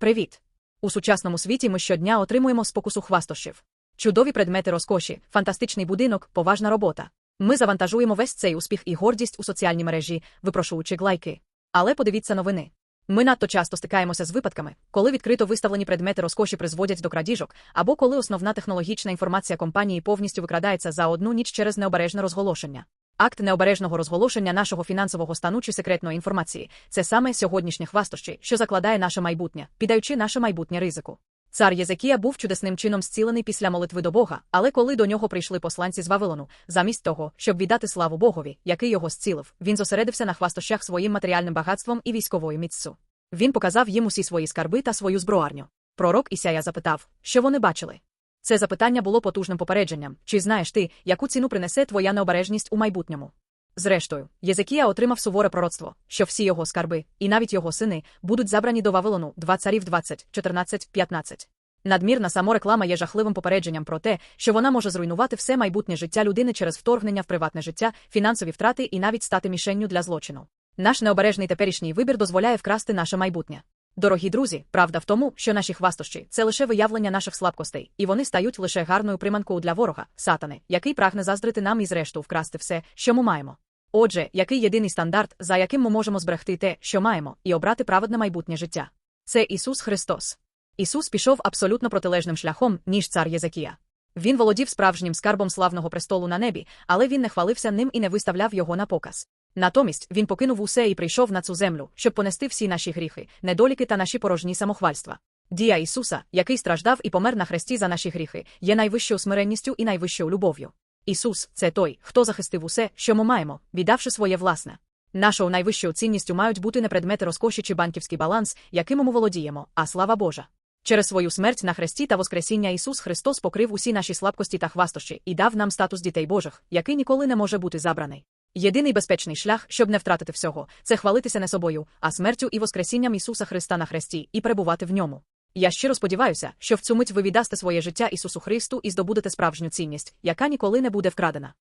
Привіт! У сучасному світі ми щодня отримуємо спокусу хвастощів. Чудові предмети розкоші, фантастичний будинок, поважна робота. Ми завантажуємо весь цей успіх і гордість у соціальні мережі, випрошуючи лайки. Але подивіться новини. Ми надто часто стикаємося з випадками, коли відкрито виставлені предмети розкоші призводять до крадіжок, або коли основна технологічна інформація компанії повністю викрадається за одну ніч через необережне розголошення. Акт необережного розголошення нашого фінансового стану чи секретної інформації це саме сьогоднішнє хвастощі, що закладає наше майбутнє, піддаючи наше майбутнє ризику. Цар Єзекія був чудесним чином зцілений після молитви до Бога, але коли до нього прийшли посланці з Вавилону, замість того, щоб віддати славу Богові, який його зцілив, він зосередився на хвастощах своїм матеріальним багатством і військовою міццю. Він показав їм усі свої скарби та свою зброарню. Пророк Ісая запитав, що вони бачили. Це запитання було потужним попередженням чи знаєш ти, яку ціну принесе твоя необережність у майбутньому? Зрештою, Єзекія отримав суворе пророцтво, що всі його скарби, і навіть його сини, будуть забрані до Вавилону 2 царів 20, 14, 15. Надмірна самореклама є жахливим попередженням про те, що вона може зруйнувати все майбутнє життя людини через вторгнення в приватне життя, фінансові втрати і навіть стати мішенню для злочину. Наш необережний теперішній вибір дозволяє вкрасти наше майбутнє. Дорогі друзі, правда в тому, що наші хвастощі це лише виявлення наших слабкостей, і вони стають лише гарною приманкою для ворога, сатани, який прагне заздрити нам і зрештою вкрасти все, що ми маємо. Отже, який єдиний стандарт, за яким ми можемо зберегти те, що маємо, і обрати праведне майбутнє життя? Це Ісус Христос. Ісус пішов абсолютно протилежним шляхом, ніж цар Єзекія. Він володів справжнім скарбом славного престолу на небі, але він не хвалився ним і не виставляв його на показ. Натомість він покинув усе і прийшов на цю землю, щоб понести всі наші гріхи, недоліки та наші порожні самохвальства. Дія Ісуса, який страждав і помер на хресті за наші гріхи, є найвищою смиренністю і найвищою любов'ю. Ісус це той, хто захистив усе, що ми маємо, віддавши своє власне. Нашою найвищою цінністю мають бути не предмети розкоші чи банківський баланс, якими ми володіємо, а слава Божа. Через свою смерть на хресті та Воскресіння Ісус Христос покрив усі наші слабкості та хвастощі і дав нам статус дітей Божих, який ніколи не може бути забраний. Єдиний безпечний шлях, щоб не втратити всього, це хвалитися не собою, а смертю і Воскресінням Ісуса Христа на хресті і перебувати в ньому. Я щиро сподіваюся, що в цю мить ви віддасте своє життя Ісусу Христу і здобудете справжню цінність, яка ніколи не буде вкрадена.